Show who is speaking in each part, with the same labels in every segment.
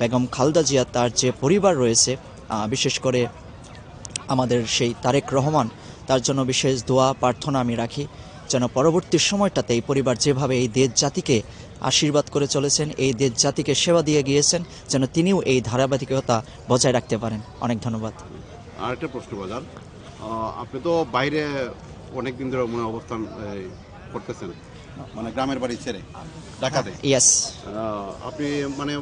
Speaker 1: বেগম খালদা জিয়া তার যে পরিবার রয়েছে বিশেষ করে আমাদের সেই তারেক রহমান, তার জন্য বিশেষ দোয়া, প্রার্থনা আমি রাখি যেন পরবর্তী সময়টাতে এই পরিবার যেভাবে এই দেশ জাতিকে আশীর্বাদ করে চলেছেন, এই দেশ জাতিকে সেবা দিয়ে গিয়েছেন, যেন তিনিও এই ধারাবাহিকতা বজায় রাখতে পারেন। অনেক ধন্যবাদ।
Speaker 2: আর একটা প্রশ্ন বাজার আপনি তো বাইরে অনেক দিন ধরে মনে অবস্থান করতেছেন। মানে গ্রামের বাড়ি ছেড়ে ঢাকাতে।
Speaker 1: ইয়াস
Speaker 2: আপনি মানে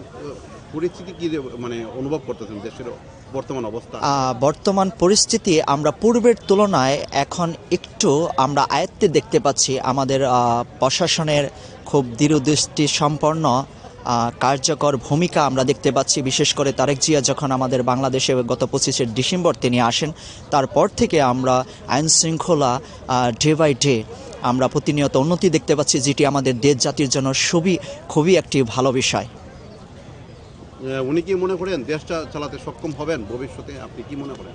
Speaker 2: পরিস্থিতি কি মানে অনুভব করতেছেন দেশের বর্তমান অবস্থা?
Speaker 1: বর্তমান পরিস্থিতি আমরা পূর্বের তুলনায় এখন একটু আমরা আয়ত্তে দেখতে পাচ্ছি। আমাদের প্রশাসনের খুব দৃঢ়দৃষ্টি সম্পন্ন কার্যকর ভূমিকা আমরা দেখতে পাচ্ছি। বিশেষ করে তারেক জিয়া যখন আমাদের বাংলাদেশে গত পঁচিশে ডিসেম্বর তিনি আসেন তারপর থেকে আমরা আইনশৃঙ্খলা ডে বাই ডে আমরা প্রতিনিয়ত উন্নতি দেখতে পাচ্ছি যেটি আমাদের দেশ জাতির জন্য খুবই খুবই একটি ভালো বিষয়।
Speaker 2: উনি কি মনে করেন দেশটা চালাতে সক্ষম হবেন ভবিষ্যতে? আপনি কি মনে করেন?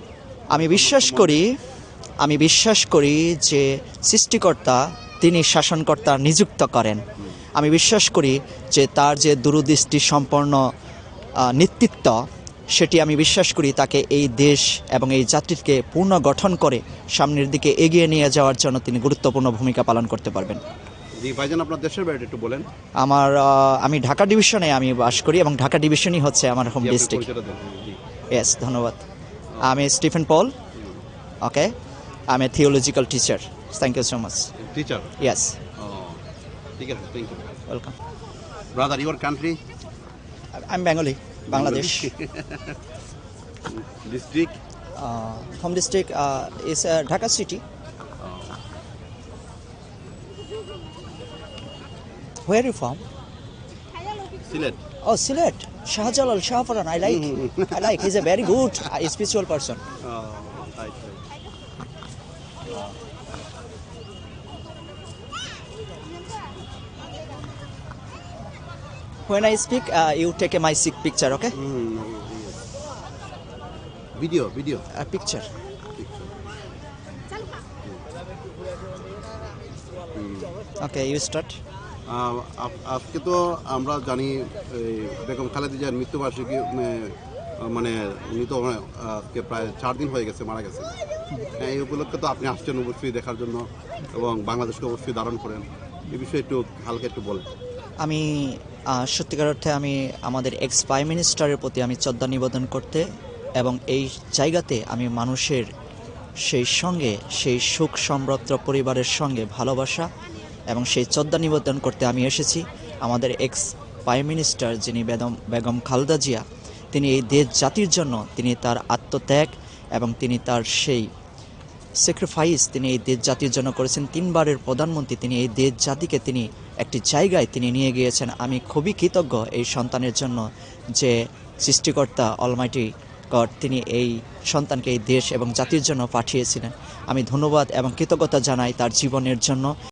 Speaker 1: আমি বিশ্বাস করি আমি বিশ্বাস করি যে সৃষ্টিকর্তা তিনি শাসনকর্তা নিযুক্ত করেন। আমি বিশ্বাস করি যে তার যে দূরদৃষ্টি সম্পন্ন নেতৃত্ব সেটি আমি বিশ্বাস করি তাকে এই দেশ এবং এই জাতিকে পূর্ণ গঠন করে সামনের দিকে এগিয়ে নিয়ে যাওয়ার জন্য তিনি গুরুত্বপূর্ণ ভূমিকা পালন করতে পারবেন।
Speaker 2: ভাইজান আপনার দেশের বাড়িটা একটু বলেন।
Speaker 1: আমার আমি ঢাকা ডিভিশনে আমি বাস করি এবং ঢাকা ডিভিশনই হচ্ছে আমার হোম ডিস্ট্রিক্ট ইয়েস ধন্যবাদ। আমি Stephen Paul. Okay a theological teacher thank you so much
Speaker 2: teacher
Speaker 1: yes
Speaker 2: ঠিক আছে thank you
Speaker 1: welcome
Speaker 2: brother your country
Speaker 1: I am Bengali Bangladesh
Speaker 2: district
Speaker 1: home district is Dhaka city where you from
Speaker 2: Sylhet
Speaker 1: oh Sylhet Shahjalal Shahparan I like I like is a very good spiritual person When I speak, uh, you take a my sick picture, okay?
Speaker 2: Video video
Speaker 1: A picture. Okay, you start.
Speaker 2: Ah, up- আজকে তো আমরা জানি বেগম খালেদা জিয়ার মৃত্যুবার্ষিকী মানে উনি তো আজকে প্রায় চার দিন হয়ে গেছে মারা গেছে হ্যাঁ, এই উপলক্ষে তো আপনি আসছেন অবশ্যই দেখার জন্য এবং বাংলাদেশকে অবশ্যই ধারণ করেন এই বিষয়ে একটু হালকা একটু বলেন
Speaker 1: আমি সত্যিকার অর্থে আমি আমাদের এক্স প্রাইম মিনিস্টারের প্রতি আমি শ্রদ্ধা নিবেদন করতে এবং এই জায়গাতে আমি মানুষের সেই সঙ্গে, সেই সুখ সমৃদ্ধ পরিবারের সঙ্গে ভালোবাসা এবং সেই শ্রদ্ধা নিবেদন করতে আমি এসেছি। আমাদের এক্স প্রাইম মিনিস্টার যিনি বেগম বেগম খালদা জিয়া, তিনি এই দেশ জাতির জন্য তিনি তার আত্মত্যাগ এবং তিনি তার সেই স্যাক্রিফাইস তিনি এই দেশ জাতির জন্য করেছেন। তিনবারের প্রধানমন্ত্রী তিনি এই দেশ জাতিকে তিনি একটি জায়গায় তিনি নিয়ে গিয়েছেন। আমি খুবই কৃতজ্ঞ এই সন্তানের জন্য যে সৃষ্টিকর্তা অলমাইটি গড তিনি এই সন্তানকে এই দেশ এবং জাতির জন্য পাঠিয়েছিলেন। আমি ধন্যবাদ এবং কৃতজ্ঞতা জানাই তার জীবনের জন্য।